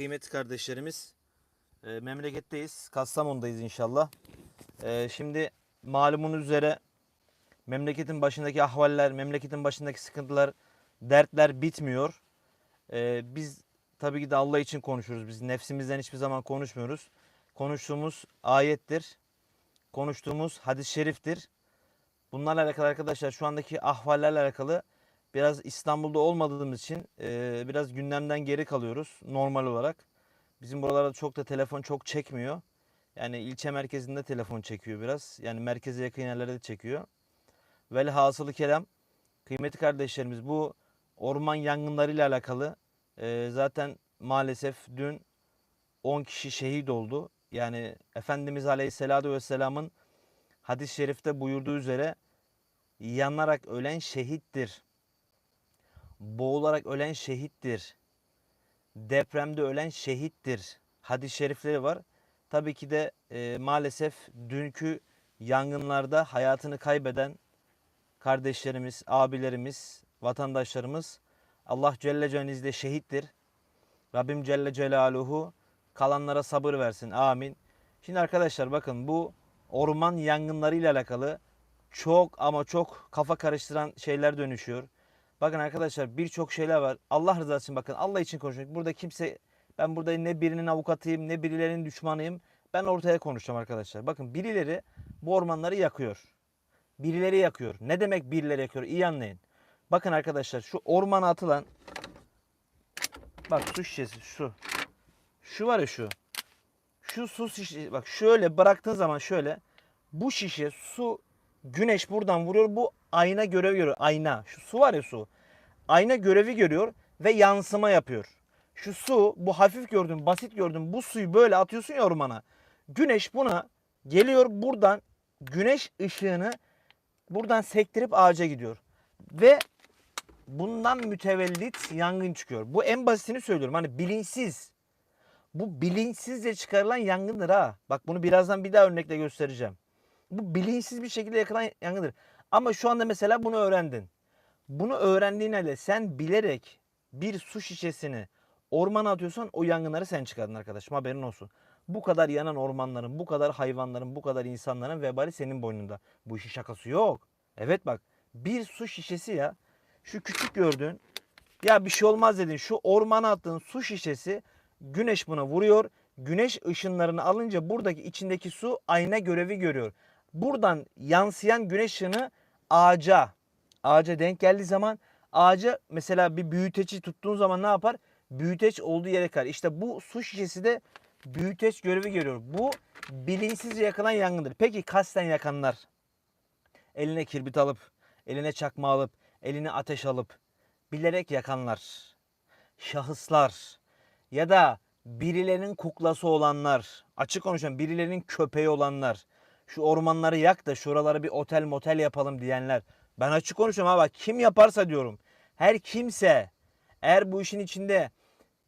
kıymetli kardeşlerimiz. E, memleketteyiz. Kastamonu'dayız inşallah. E, şimdi malumunuz üzere memleketin başındaki ahvaller, memleketin başındaki sıkıntılar, dertler bitmiyor. E, biz tabii ki de Allah için konuşuyoruz. Biz nefsimizden hiçbir zaman konuşmuyoruz. Konuştuğumuz ayettir. Konuştuğumuz hadis-i şeriftir. Bunlarla alakalı arkadaşlar şu andaki ahvallerle alakalı biraz İstanbul'da olmadığımız için e, biraz gündemden geri kalıyoruz normal olarak. Bizim buralarda çok da telefon çok çekmiyor. Yani ilçe merkezinde telefon çekiyor biraz. Yani merkeze yakın yerlerde de çekiyor. Velhasılı kelam kıymetli kardeşlerimiz bu orman yangınlarıyla alakalı e, zaten maalesef dün 10 kişi şehit oldu. Yani Efendimiz Aleyhisselatü Vesselam'ın hadis-i şerifte buyurduğu üzere yanarak ölen şehittir. Boğularak ölen şehittir. Depremde ölen şehittir. Hadis-i şerifleri var. Tabii ki de e, maalesef dünkü yangınlarda hayatını kaybeden kardeşlerimiz, abilerimiz, vatandaşlarımız Allah Celle Celaluhu şehittir. Rabbim Celle Celaluhu kalanlara sabır versin. Amin. Şimdi arkadaşlar bakın bu orman yangınları ile alakalı çok ama çok kafa karıştıran şeyler dönüşüyor. Bakın arkadaşlar birçok şeyler var. Allah rızası için bakın Allah için konuşuyorum. Burada kimse ben burada ne birinin avukatıyım ne birilerinin düşmanıyım. Ben ortaya konuşacağım arkadaşlar. Bakın birileri bu ormanları yakıyor. Birileri yakıyor. Ne demek birileri yakıyor? İyi anlayın. Bakın arkadaşlar şu ormana atılan bak su şişesi şu. Şu var ya şu. Şu su şişesi bak şöyle bıraktığın zaman şöyle bu şişe su güneş buradan vuruyor bu ayna görevi görüyor. Ayna. Şu su var ya su. Ayna görevi görüyor ve yansıma yapıyor. Şu su bu hafif gördüğün basit gördüğün bu suyu böyle atıyorsun ya ormana. Güneş buna geliyor buradan güneş ışığını buradan sektirip ağaca gidiyor. Ve bundan mütevellit yangın çıkıyor. Bu en basitini söylüyorum. Hani bilinçsiz. Bu bilinçsizce çıkarılan yangındır ha. Bak bunu birazdan bir daha örnekle göstereceğim. Bu bilinçsiz bir şekilde yakılan yangındır. Ama şu anda mesela bunu öğrendin. Bunu öğrendiğin halde sen bilerek bir su şişesini ormana atıyorsan o yangınları sen çıkardın arkadaşım haberin olsun. Bu kadar yanan ormanların, bu kadar hayvanların, bu kadar insanların vebali senin boynunda. Bu işin şakası yok. Evet bak bir su şişesi ya şu küçük gördüğün ya bir şey olmaz dedin şu ormana attığın su şişesi güneş buna vuruyor. Güneş ışınlarını alınca buradaki içindeki su ayna görevi görüyor. Buradan yansıyan güneş ışını ağaca ağaca denk geldiği zaman ağaca mesela bir büyüteci tuttuğun zaman ne yapar? Büyüteç olduğu yere kar. İşte bu su şişesi de büyüteç görevi görüyor. Bu bilinçsizce yakılan yangındır. Peki kasten yakanlar eline kirbit alıp, eline çakma alıp, eline ateş alıp bilerek yakanlar, şahıslar ya da birilerinin kuklası olanlar, açık konuşan birilerinin köpeği olanlar, şu ormanları yak da şuralara bir otel motel yapalım diyenler. Ben açık konuşuyorum bak kim yaparsa diyorum. Her kimse eğer bu işin içinde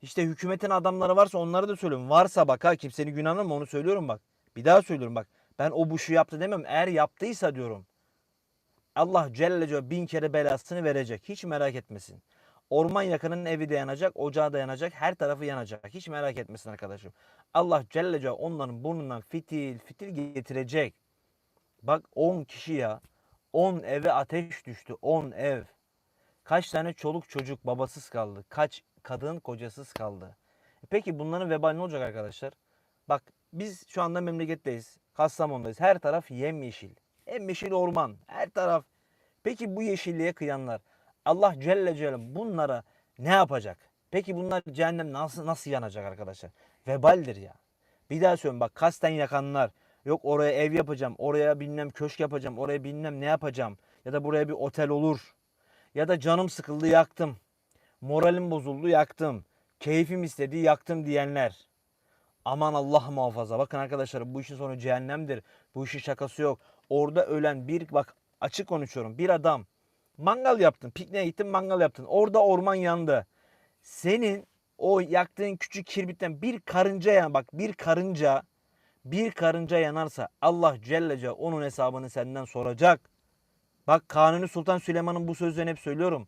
işte hükümetin adamları varsa onları da söylüyorum. Varsa bak ha kimsenin günahını mı onu söylüyorum bak. Bir daha söylüyorum bak. Ben o bu şu yaptı demem. Eğer yaptıysa diyorum. Allah Celle Celle bin kere belasını verecek. Hiç merak etmesin. Orman yakının evi de yanacak, ocağı da yanacak, her tarafı yanacak. Hiç merak etmesin arkadaşım. Allah Celle Celle onların burnundan fitil fitil getirecek. Bak 10 kişi ya. 10 eve ateş düştü. 10 ev. Kaç tane çoluk çocuk babasız kaldı. Kaç kadın kocasız kaldı. E Peki bunların vebali ne olacak arkadaşlar? Bak biz şu anda memleketteyiz. Kastamonu'dayız. Her taraf yemyeşil. Yemyeşil orman. Her taraf. Peki bu yeşilliğe kıyanlar Allah Celle Celle bunlara ne yapacak? Peki bunlar cehennem nasıl nasıl yanacak arkadaşlar? Vebaldir ya. Bir daha söylüyorum bak kasten yakanlar. Yok oraya ev yapacağım, oraya bilmem köşk yapacağım, oraya bilmem ne yapacağım. Ya da buraya bir otel olur. Ya da canım sıkıldı yaktım. Moralim bozuldu yaktım. Keyfim istedi yaktım diyenler. Aman Allah muhafaza. Bakın arkadaşlar bu işin sonu cehennemdir. Bu işin şakası yok. Orada ölen bir bak açık konuşuyorum. Bir adam mangal yaptın. Pikniğe gittin mangal yaptın. Orada orman yandı. Senin o yaktığın küçük kirbitten bir karınca yan bak bir karınca bir karınca yanarsa Allah Celle Celle onun hesabını senden soracak. Bak Kanuni Sultan Süleyman'ın bu sözlerini hep söylüyorum.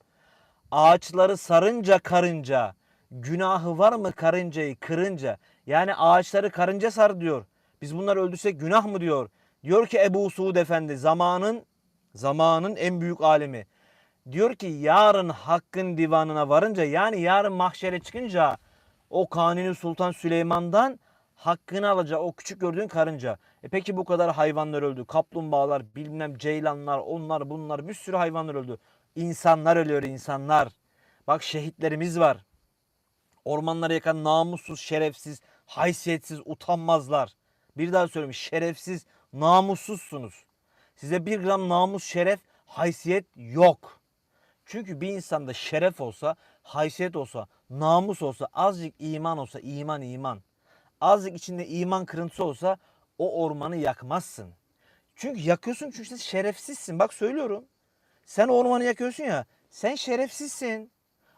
Ağaçları sarınca karınca Günahı var mı karıncayı kırınca? Yani ağaçları karınca sar diyor. Biz bunları öldürsek günah mı diyor? Diyor ki Ebu Suud Efendi zamanın zamanın en büyük alemi. Diyor ki yarın hakkın divanına varınca yani yarın mahşere çıkınca o Kanuni Sultan Süleyman'dan hakkını alacak o küçük gördüğün karınca. E peki bu kadar hayvanlar öldü. Kaplumbağalar, bilmem ceylanlar, onlar bunlar bir sürü hayvanlar öldü. İnsanlar ölüyor insanlar. Bak şehitlerimiz var. Ormanları yakan namussuz, şerefsiz, haysiyetsiz, utanmazlar. Bir daha söyleyeyim şerefsiz, namussuzsunuz. Size bir gram namus, şeref, haysiyet yok. Çünkü bir insanda şeref olsa, haysiyet olsa, namus olsa, azıcık iman olsa, iman iman. Azıcık içinde iman kırıntısı olsa o ormanı yakmazsın. Çünkü yakıyorsun çünkü sen şerefsizsin. Bak söylüyorum. Sen ormanı yakıyorsun ya. Sen şerefsizsin.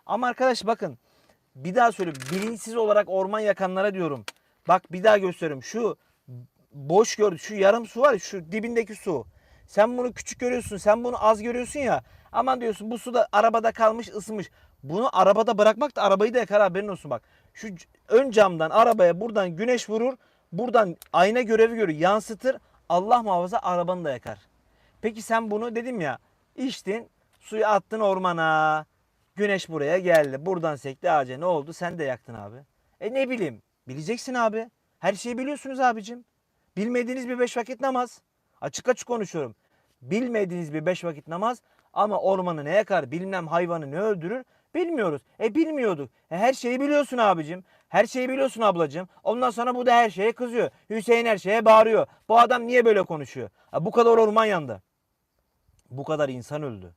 Ama arkadaş bakın. Bir daha söyleyeyim. Bilinçsiz olarak orman yakanlara diyorum. Bak bir daha gösteriyorum. Şu boş gör, şu yarım su var ya, şu dibindeki su. Sen bunu küçük görüyorsun, sen bunu az görüyorsun ya. Aman diyorsun bu su da arabada kalmış ısınmış. Bunu arabada bırakmak da arabayı da yakar haberin olsun bak. Şu ön camdan arabaya buradan güneş vurur. Buradan ayna görevi görür yansıtır. Allah muhafaza arabanı da yakar. Peki sen bunu dedim ya içtin suyu attın ormana. Güneş buraya geldi. Buradan sekti ağaca ne oldu? Sen de yaktın abi. E ne bileyim. Bileceksin abi. Her şeyi biliyorsunuz abicim. Bilmediğiniz bir beş vakit namaz. Açık açık konuşuyorum. Bilmediğiniz bir beş vakit namaz ama ormanı ne yakar, bilmem hayvanı ne öldürür bilmiyoruz. E bilmiyorduk. E, her şeyi biliyorsun abicim. Her şeyi biliyorsun ablacığım. Ondan sonra bu da her şeye kızıyor. Hüseyin her şeye bağırıyor. Bu adam niye böyle konuşuyor? Ha, bu kadar orman yandı. Bu kadar insan öldü.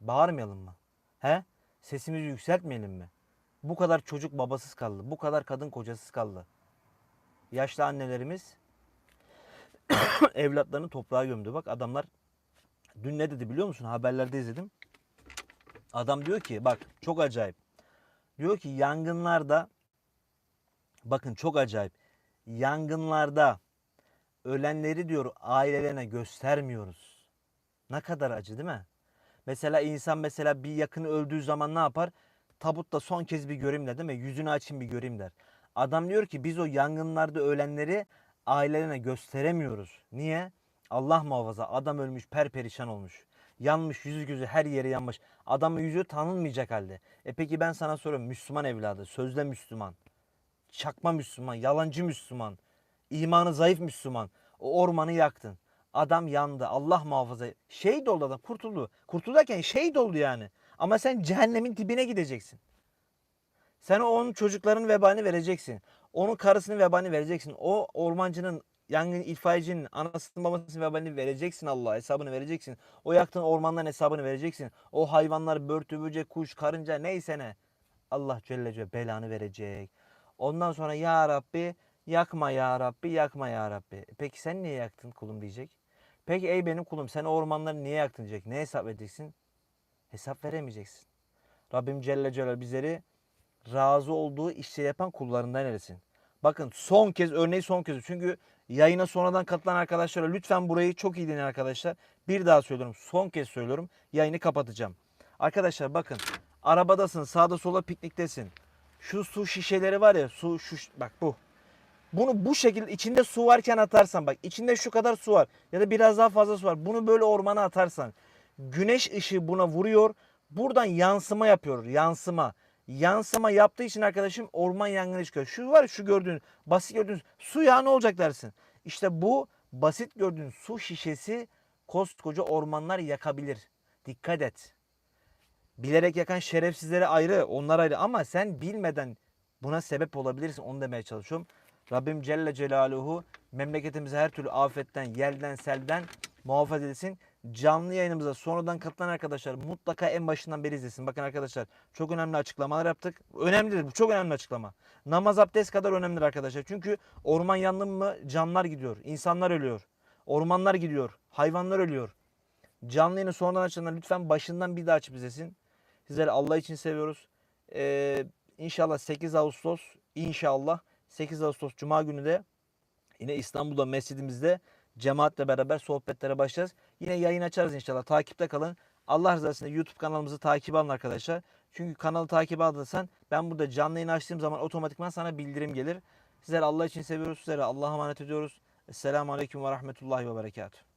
Bağırmayalım mı? He? Sesimizi yükseltmeyelim mi? Bu kadar çocuk babasız kaldı. Bu kadar kadın kocasız kaldı. Yaşlı annelerimiz evlatlarını toprağa gömdü. Bak adamlar dün ne dedi biliyor musun? Haberlerde izledim. Adam diyor ki bak çok acayip. Diyor ki yangınlarda bakın çok acayip. Yangınlarda ölenleri diyor ailelerine göstermiyoruz. Ne kadar acı değil mi? Mesela insan mesela bir yakını öldüğü zaman ne yapar? Tabutta son kez bir göreyim der değil mi? Yüzünü açayım bir göreyim der. Adam diyor ki biz o yangınlarda ölenleri ailelerine gösteremiyoruz. Niye? Allah muhafaza adam ölmüş perperişan olmuş. Yanmış yüzü gözü her yeri yanmış. Adamın yüzü tanınmayacak halde. E peki ben sana soruyorum Müslüman evladı sözde Müslüman. Çakma Müslüman, yalancı Müslüman, imanı zayıf Müslüman. O ormanı yaktın. Adam yandı. Allah muhafaza. Şehit oldu adam. Kurtuldu. Derken şehit oldu yani. Ama sen cehennemin dibine gideceksin. Sen onun çocukların vebalini vereceksin. Onun karısının vebalini vereceksin. O ormancının, yangın itfaiyecinin, anasının babasının vebalini vereceksin Allah'a. Hesabını vereceksin. O yaktığın ormanların hesabını vereceksin. O hayvanlar, börtü, böcek, kuş, karınca neyse ne. Allah Celle Celle belanı verecek. Ondan sonra ya Rabbi yakma ya Rabbi yakma ya Rabbi. E Peki sen niye yaktın kulum diyecek. Peki ey benim kulum sen ormanları niye yaktın diyecek. Ne hesap edeceksin? Hesap veremeyeceksin. Rabbim Celle Celal bizleri razı olduğu işleri yapan kullarından eylesin. Bakın son kez örneği son kez. Çünkü yayına sonradan katılan arkadaşlara lütfen burayı çok iyi dinleyin arkadaşlar. Bir daha söylüyorum. Son kez söylüyorum. Yayını kapatacağım. Arkadaşlar bakın. Arabadasın. Sağda sola pikniktesin. Şu su şişeleri var ya. Su şu bak bu. Bunu bu şekilde içinde su varken atarsan bak içinde şu kadar su var ya da biraz daha fazla su var. Bunu böyle ormana atarsan güneş ışığı buna vuruyor. Buradan yansıma yapıyor. Yansıma. Yansıma yaptığı için arkadaşım orman yangını çıkıyor. Şu var şu gördüğün basit gördüğünüz su yağı ne olacak dersin. İşte bu basit gördüğün su şişesi koskoca ormanlar yakabilir. Dikkat et. Bilerek yakan şerefsizlere ayrı, onlar ayrı ama sen bilmeden buna sebep olabilirsin onu demeye çalışıyorum. Rabbim Celle Celaluhu memleketimizi her türlü afetten, yelden, selden muhafaza etsin. Canlı yayınımıza sonradan katılan arkadaşlar mutlaka en başından beri izlesin. Bakın arkadaşlar çok önemli açıklamalar yaptık. Önemlidir bu çok önemli açıklama. Namaz abdest kadar önemlidir arkadaşlar. Çünkü orman yandı mı canlar gidiyor, insanlar ölüyor. Ormanlar gidiyor, hayvanlar ölüyor. Canlı yayını sonradan açanlar lütfen başından bir daha açıp izlesin. Sizleri Allah için seviyoruz. Ee, inşallah 8 Ağustos inşallah 8 Ağustos Cuma günü de yine İstanbul'da mescidimizde cemaatle beraber sohbetlere başlayacağız. Yine yayın açarız inşallah. Takipte kalın. Allah rızası için YouTube kanalımızı takip alın arkadaşlar. Çünkü kanalı takip alırsan ben burada canlı yayın açtığım zaman otomatikman sana bildirim gelir. Sizleri Allah için seviyoruz. Sizleri Allah'a emanet ediyoruz. Esselamu Aleyküm ve Rahmetullahi ve Berekatuhu.